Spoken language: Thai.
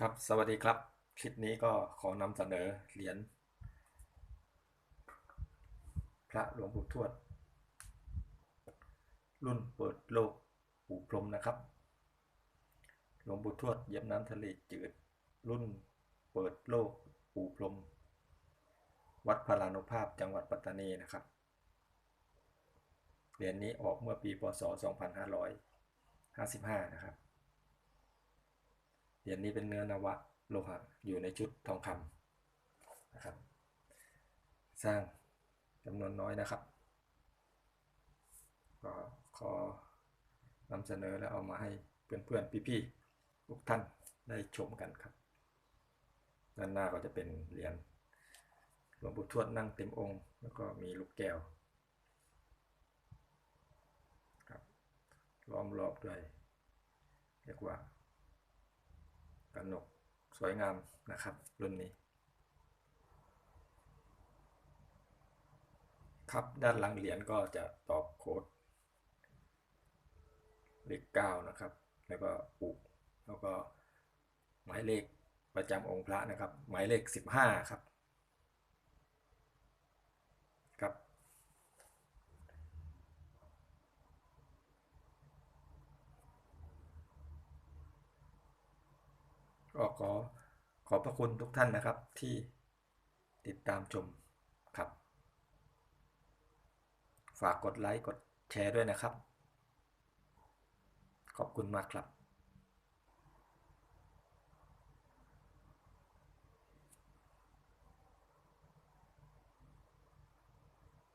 ครับ สวัสดีครับ คลิปนี้ก็ขอนำเสนอเหรียญพระหลวงปู่ทวด รุ่นเปิดโลกปู่พรมนะครับ หลวงปู่ทวดเย็บน้ำทะเลจืด รุ่นเปิดโลกปู่พรม วัดพลานุภาพจังหวัดปัตตานีนะครับ เหรียญนี้ออกเมื่อปีพศ 2555 นะครับ เหรียญนี้เป็นเนื้อนวะโลหะอยู่ในชุดทองคำนะครับ สร้างจำนวนน้อยนะครับ ก็ขอนำเสนอและเอามาให้เพื่อนๆพี่ๆทุกท่านได้ชมกันครับ ด้านหน้าก็จะเป็นเหรียญหลวงปู่ทวดนั่งเต็มองค์ แล้วก็มีลูกแก้วครับล้อมรอบด้วยเรียกว่า หนกสวยงามนะครับรุ่นนี้ ครับด้านหลังเหรียญก็จะตอบโค้ดเลขเก้านะครับ แล้วก็อุแล้วก็หมายเลขประจำองค์พระนะครับ หมายเลขสิบห้าครับ ก็ขอขอบพระคุณทุกท่านนะครับที่ติดตามชมครับ ฝากกดไลค์กดแชร์ด้วยนะครับ ขอบคุณมากครับ